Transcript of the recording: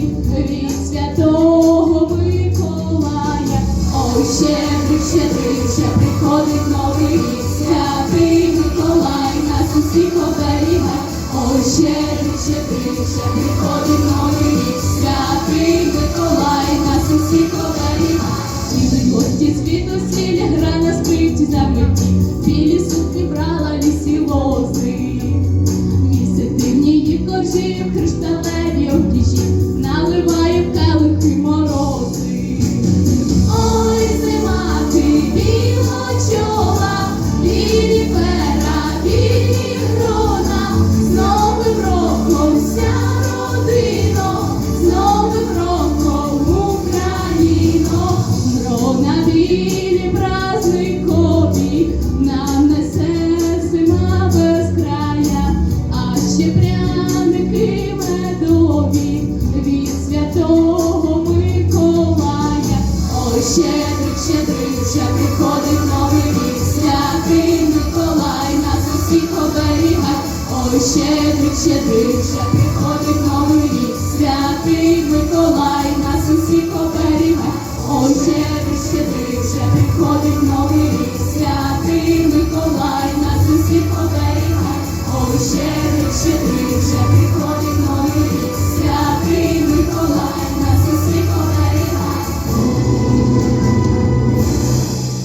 від святого Миколая, ой, щедрий, щедрий, ще приходить новий святий Миколай, нас усіх оберігає, ой, щедрий, щедрий, ще приходить новий. Щедрий, щедрий, щедрича, приходить новий рік, святий Миколай, нас усіх оберігай, ой, щедрий, щедрий, щедрича, приходить новий рік, святий Миколай.